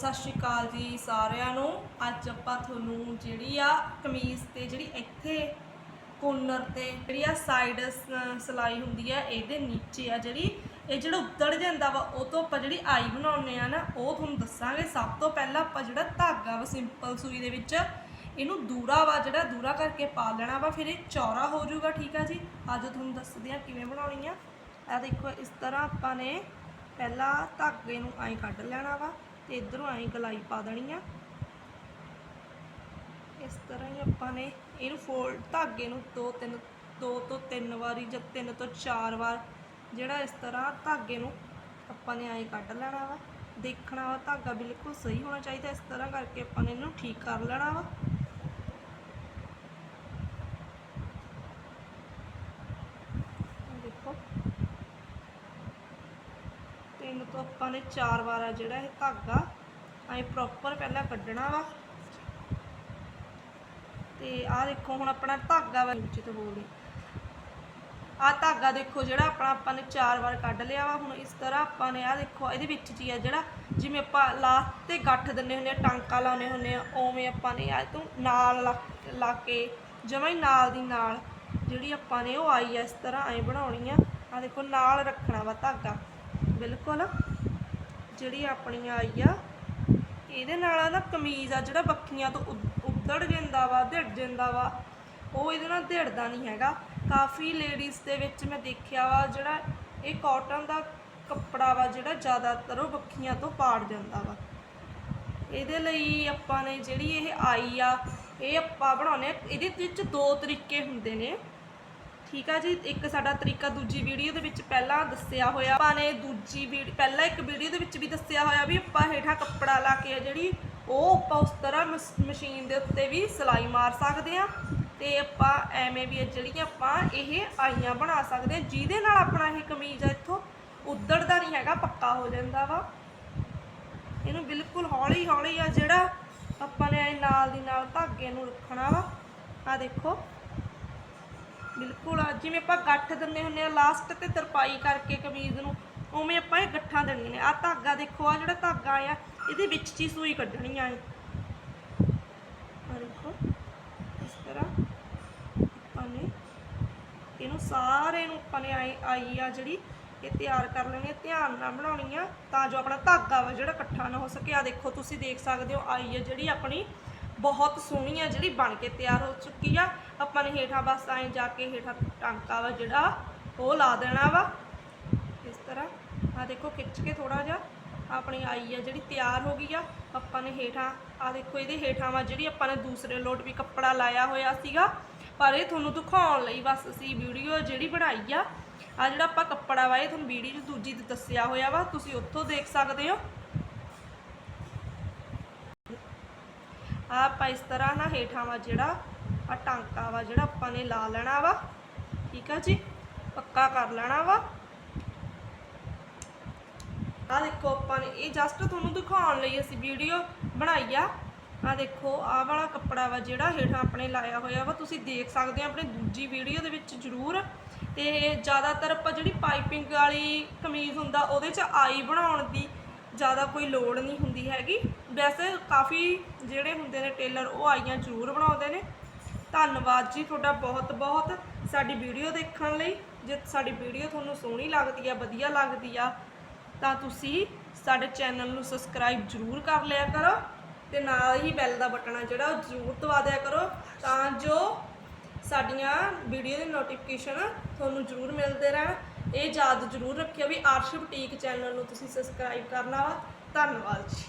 ਸਤਿ ਸ਼੍ਰੀ ਅਕਾਲ ਜੀ ਸਾਰਿਆਂ ਨੂੰ। ਅੱਜ ਆਪਾਂ ਤੁਹਾਨੂੰ ਜਿਹੜੀ ਆ ਕਮੀਜ਼ ਤੇ ਜਿਹੜੀ ਇੱਥੇ ਕੋਨਰ ਤੇ ਜਿਹੜੀ ਆ ਸਾਈਡ ਸਲਾਈ ਹੁੰਦੀ ਆ, ਇਹਦੇ ਨੀਚੇ ਆ ਜਿਹੜੀ, ਇਹ ਜਿਹੜਾ ਉੱਤੜ ਜਾਂਦਾ ਵਾ, ਉਹ ਤੋਂ ਆਪਾਂ ਜਿਹੜੀ ਆਈ ਬਣਾਉਨੇ ਆ ਨਾ, ਉਹ ਤੁਹਾਨੂੰ ਦੱਸਾਂਗੇ। ਸਭ ਤੋਂ ਪਹਿਲਾਂ ਆਪਾਂ ਜਿਹੜਾ ਧਾਗਾ ਵਾ ਸਿੰਪਲ ਸੂਈ ਦੇ ਵਿੱਚ, ਇਹਨੂੰ ਦੂਰਾ ਵਾ, ਜਿਹੜਾ ਦੂਰਾ ਕਰਕੇ ਪਾ ਲੈਣਾ ਵਾ, ਫਿਰ ਇਹ ਚੌੜਾ ਹੋ ਜਾਊਗਾ, ਠੀਕ ਆ ਜੀ? ਅੱਜ ਤੁਹਾਨੂੰ ਦੱਸਦੇ ਆ ਕਿਵੇਂ ਬਣਾਉਣੀ ਆ। ਆ ਦੇਖੋ, ਇਸ ਤਰ੍ਹਾਂ ਆਪਾਂ ਨੇ ਪਹਿਲਾਂ ਧਾਗੇ ਨੂੰ ਐਂ ਕੱਢ ਲੈਣਾ ਵਾ। ਤੇ ਇਧਰੋਂ ਐਂ ਗਲਾਈ ਪਾ ਦੇਣੀ ਆ। ਇਸ ਤਰ੍ਹਾਂ ਹੀ ਆਪਾਂ ਨੇ ਇਹਨੂੰ ਫੋਲਡ ਧਾਗੇ ਨੂੰ ਦੋ ਤਿੰਨ, ਦੋ ਤੋਂ ਤਿੰਨ ਵਾਰੀ ਜਾਂ ਤਿੰਨ ਤੋਂ ਚਾਰ ਵਾਰ ਜਿਹੜਾ ਇਸ ਤਰ੍ਹਾਂ ਧਾਗੇ ਨੂੰ ਆਪਾਂ ਨੇ ਐਂ ਕੱਢ ਲੈਣਾ ਵਾ। ਦੇਖਣਾ ਵਾ ਧਾਗਾ ਬਿਲਕੁਲ ਸਹੀ ਹੋਣਾ ਚਾਹੀਦਾ, ਇਸ ਤਰ੍ਹਾਂ ਕਰਕੇ ਆਪਾਂ ਨੇ ਇਹਨੂੰ ਠੀਕ ਕਰ ਲੈਣਾ ਵਾ ਆਹ ਦੇਖੋ ਤਿੰਨ ਤੋਂ ਆਪਾਂ ਨੇ ਚਾਰ ਵਾਰ ਆ ਜਿਹੜਾ ਇਹ ਧਾਗਾ ਐ ਪ੍ਰੋਪਰ ਪਹਿਲਾਂ ਕੱਢਣਾ ਵਾ। ਤੇ ਆਹ ਦੇਖੋ ਹੁਣ ਆਪਣਾ ਧਾਗਾ ਵਾ, ਵਿੱਚ ਤੋਂ ਬੋਲੀ ਆਹ ਧਾਗਾ ਦੇਖੋ ਜਿਹੜਾ ਆਪਣਾ ਆਪਾਂ ਨੇ ਚਾਰ ਵਾਰ ਕੱਢ ਲਿਆ ਵਾ, ਹੁਣ ਇਸ ਤਰ੍ਹਾਂ ਆਪਾਂ ਨੇ ਆਹ ਦੇਖੋ, ਇਹਦੇ ਵਿੱਚ ਜੀ ਆ ਜਿਹੜਾ ਜਿਵੇਂ ਆਪਾਂ ਲਾਸਟ ਤੇ ਗੱਠ ਦਿੰਨੇ ਹੁੰਦੇ ਆ, ਟਾਂਕਾ ਲਾਉਨੇ ਹੁੰਦੇ ਆ, ਉਵੇਂ ਆਪਾਂ ਨੇ ਆ ਤੋਂ ਨਾਲ ਲਾ ਕੇ ਜਮਾਂ ਹੀ ਨਾਲ ਦੀ ਨਾਲ ਜਿਹੜੀ ਆਪਾਂ ਨੇ ਉਹ ਆਈ ਆ, ਇਸ ਤਰ੍ਹਾਂ ਐ ਬਣਾਉਣੀ ਆ। ਆ ਦੇਖੋ, ਨਾਲ ਰੱਖਣਾ ਵਾ ਧਾਗਾ। ਬਿਲਕੁਲ। ਜਿਹੜੀ ਆਪਣੀ ਆਈ ਆ, ਇਹਦੇ ਨਾਲ ਨਾ ਕਮੀਜ਼ ਆ, ਜਿਹੜਾ ਬੱਖੀਆਂ ਤੋਂ ਉੱਧੜ ਜਾਂਦਾ ਵਾ ਧਿੜ ਜਾਂਦਾ ਵਾ, ਉਹ ਇਹਦੇ ਨਾਲ ਧਿੜਦਾ ਨਹੀਂ ਹੈਗਾ। ਕਾਫੀ ਲੇਡੀਜ਼ ਦੇ ਵਿੱਚ ਮੈਂ ਦੇਖਿਆ ਵਾ, ਜਿਹੜਾ ਇਹ ਕਾਟਨ ਦਾ ਕੱਪੜਾ ਵਾ, ਜਿਹੜਾ ਜ਼ਿਆਦਾਤਰ ਉਹ ਬੱਖੀਆਂ ਤੋਂ ਪਾੜ ਜਾਂਦਾ ਵਾ। ਇਹਦੇ ਲਈ ਆਪਾਂ ਨੇ ਜਿਹੜੀ ਇਹ ਆਈ ਆ, ਇਹ ਆਪਾਂ ਬਣਾਉਨੇ ਆ, ਇਹਦੇ ਵਿੱਚ ਦੋ ਤਰੀਕੇ ਹੁੰਦੇ ਨੇ। ਠੀਕ ਆ ਜੀ, ਇੱਕ ਸਾਡਾ ਤਰੀਕਾ ਦੂਜੀ ਵੀਡੀਓ ਦੇ ਵਿੱਚ ਪਹਿਲਾਂ ਦੱਸਿਆ ਹੋਇਆ। ਆਪਾਂ ਨੇ ਦੂਜੀ ਵੀਡੀਓ ਪਹਿਲਾਂ ਇੱਕ ਵੀਡੀਓ ਦੇ ਵਿੱਚ ਵੀ ਦੱਸਿਆ ਹੋਇਆ ਵੀ ਆਪਾਂ ਹੇਠਾਂ ਕੱਪੜਾ ਲਾ ਕੇ ਆ ਜਿਹੜੀ, ਉਹ ਆਪਾਂ ਉਸ ਤਰ੍ਹਾਂ ਮਸ- ਮਸ਼ੀਨ ਦੇ ਉੱਤੇ ਵੀ ਸਿਲਾਈ ਮਾਰ ਸਕਦੇ ਆ। ਤੇ ਆਪਾਂ ਐਵੇਂ ਵੀ ਇਹ ਜਿਹੜੀਆਂ ਆਪਾਂ ਇਹ ਆਈਆਂ ਬਣਾ ਸਕਦੇ ਆ, ਜਿਹਦੇ ਨਾਲ ਆਪਣਾ ਇਹ ਕਮੀਜ਼ ਆ ਇੱਥੋਂ ਉੱਧੜਦਾ ਨਹੀਂ ਹੈਗਾ, ਪੱਕਾ ਹੋ ਜਾਂਦਾ ਵਾ। ਇਹਨੂੰ ਬਿਲਕੁਲ ਹੌਲੀ ਹੌਲੀ ਆ ਜਿਹੜਾ ਆਪਾਂ ਨੇ ਐ ਨਾਲ ਦੀ ਨਾਲ ਧਾਗੇ ਨੂੰ ਰੱਖਣਾ ਵਾ। ਆ ਦੇਖੋ। ਬਿਲਕੁਲ ਜਿਵੇਂ ਆਪਾਂ ਗੱਠ ਦਿੰਦੇ ਹੁੰਦੇ ਆ ਲਾਸਟ ਤੇ ਤਰਪਾਈ ਕਰਕੇ ਕਮੀਜ਼ ਨੂੰ, ਉਵੇਂ ਆਪਾਂ ਇਹ ਗੱਠਾਂ ਦੇਣੀਆਂ ਨੇ। ਆ ਧਾਗਾ ਦੇਖੋ ਆ ਜਿਹੜਾ ਧਾਗਾ ਆ, ਇਹਦੇ ਵਿੱਚ ਹੀ ਸੂਈ ਕੱਢਣੀ ਆ ਇਹ ਦੇਖੋ, ਇਸ ਤਰ੍ਹਾਂ ਆਪਾਂ ਨੇ ਇਹਨੂੰ ਸਾਰੇ ਨੂੰ ਆਪਾਂ ਨੇ ਆਈ ਆ ਜਿਹੜੀ ਇਹ ਤਿਆਰ ਕਰ ਲੈਣੀ ਆ, ਧਿਆਨ ਨਾਲ ਬਣਾਉਣੀ ਆ, ਤਾਂ ਜੋ ਆਪਣਾ ਧਾਗਾ ਵਾ ਜਿਹੜਾ ਇਕੱਠਾ ਨਾ ਹੋ ਸਕੇ। ਆ ਦੇਖੋ, ਤੁਸੀਂ ਦੇਖ ਸਕਦੇ ਹੋ, ਆਈ ਆ ਜਿਹੜੀ ਆਪਣੀ ਬਹੁਤ ਸੋਹਣੀ ਆ ਜਿਹੜੀ ਬਣ ਕੇ ਤਿਆਰ ਹੋ ਚੁੱਕੀ ਆ। ਆਪਾਂ ਨੇ ਹੇਠਾਂ ਬਸ ਐਂ ਜਾ ਕੇ ਹੇਠਾਂ ਟਾਂਕਾ ਵਾ ਜਿਹੜਾ, ਉਹ ਲਾ ਦੇਣਾ ਵਾ। ਇਸ ਤਰ੍ਹਾਂ। ਆ ਦੇਖੋ, ਖਿੱਚ ਕੇ ਥੋੜਾ ਜਿਹਾ ਆਪਣੀ ਆਈ ਆ ਜਿਹੜੀ ਤਿਆਰ ਹੋ ਗਈ ਆ। ਆਪਾਂ ਨੇ ਹੇਠਾਂ ਆ ਦੇਖੋ, ਇਹਦੇ ਹੇਠਾਂ ਵਾ ਜਿਹੜੀ ਆਪਾਂ ਨੇ ਦੂਸਰੇ ਲੋਟ ਵੀ ਕੱਪੜਾ ਲਾਇਆ ਹੋਇਆ ਸੀਗਾ। ਪਰ ਇਹ ਤੁਹਾਨੂੰ ਦਿਖਾਉਣ ਲਈ ਬਸ ਅਸੀਂ ਵੀਡੀਓ ਜਿਹੜੀ ਬਣਾਈ ਆ। ਆ ਜਿਹੜਾ ਆਪਾਂ ਕੱਪੜਾ ਵਾ, ਇਹ ਤੁਹਾਨੂੰ ਵੀਡੀਓ 'ਚ ਦੂਜੀ ਤੇ ਦੱਸਿਆ ਹੋਇਆ ਵਾ। ਤੁਸੀਂ ਉੱਥੋਂ ਦੇਖ ਸਕਦੇ ਹੋ। ਆ ਆਪਾਂ ਇਸ ਤਰ੍ਹਾਂ ਨਾ ਹੇਠਾਂ ਵਾ ਜਿਹੜਾ, ਆ ਟਾਂਕਾ ਵਾ ਜਿਹੜਾ ਆਪਾਂ ਨੇ ਲਾ ਲੈਣਾ ਵਾ। ਠੀਕ ਆ ਜੀ? ਪੱਕਾ ਕਰ ਲੈਣਾ ਵਾ। ਆ ਦੇਖੋ ਆਪਾਂ ਨੇ, ਇਹ ਜਸਟ ਤੁਹਾਨੂੰ ਦਿਖਾਉਣ ਲਈ ਅਸੀਂ ਵੀਡੀਓ ਬਣਾਈ ਆ। ਆ ਦੇਖੋ ਆਹ ਵਾਲਾ ਕੱਪੜਾ ਵਾ ਜਿਹੜਾ ਹੇਠਾਂ ਆਪਣੇ ਲਾਇਆ ਹੋਇਆ ਵਾ। ਤੁਸੀਂ ਦੇਖ ਸਕਦੇ ਹੋ ਆਪਣੇ ਦੂਜੀ ਵੀਡੀਓ ਦੇ ਵਿੱਚ ਜ਼ਰੂਰ। ਤੇ ਜ਼ਿਆਦਾਤਰ ਆਪਾਂ ਜਿਹੜੀ ਪਾਈਪਿੰਗ ਵਾਲੀ ਕਮੀਜ਼ ਹੁੰਦਾ, ਉਹਦੇ 'ਚ ਆਈ ਬਣਾਉਣ ਦੀ ਜ਼ਿਆਦਾ ਕੋਈ ਲੋੜ ਨਹੀਂ ਹੁੰਦੀ ਹੈਗੀ। ਵੈਸੇ ਕਾਫੀ ਜਿਹੜੇ ਹੁੰਦੇ ਨੇ ਟੇਲਰ, ਉਹ ਆਈਆਂ ਜ਼ਰੂਰ ਬਣਾਉਂਦੇ ਨੇ। ਧੰਨਵਾਦ ਜੀ ਤੁਹਾਡਾ ਬਹੁਤ ਬਹੁਤ ਸਾਡੀ ਵੀਡੀਓ ਦੇਖਣ ਲਈ। ਜੇ ਸਾਡੀ ਵੀਡੀਓ ਤੁਹਾਨੂੰ ਸੋਹਣੀ ਲੱਗਦੀ ਆ, ਵਧੀਆ ਲੱਗਦੀ ਆ, ਤਾਂ ਤੁਸੀਂ ਸਾਡੇ ਚੈਨਲ ਨੂੰ ਸਬਸਕ੍ਰਾਈਬ ਜ਼ਰੂਰ ਕਰ ਲਿਆ ਕਰੋ ਤੇ ਨਾਲ ਹੀ ਬੈਲ ਦਾ ਬਟਨ ਆ ਜਿਹੜਾ, ਉਹ ਜ਼ਰੂਰ ਦਬਾ ਦਿਆ ਕਰੋ। ਤਾਂ ਜੋ ਸਾਡੀਆਂ ਵੀਡੀਓ ਦੀ ਨੋਟੀਫਿਕੇਸ਼ਨ ਤੁਹਾਨੂੰ ਜ਼ਰੂਰ ਮਿਲਦੇ ਰਹਿਣ। ਇਹ ਯਾਦ ਜ਼ਰੂਰ ਰੱਖਿਓ ਵੀ ਆਰਸ਼ ਬੁਟੀਕ ਚੈਨਲ ਨੂੰ ਤੁਸੀਂ ਸਬਸਕ੍ਰਾਈਬ ਕਰਨਾ ਵਾ। ਧੰਨਵਾਦ ਜੀ।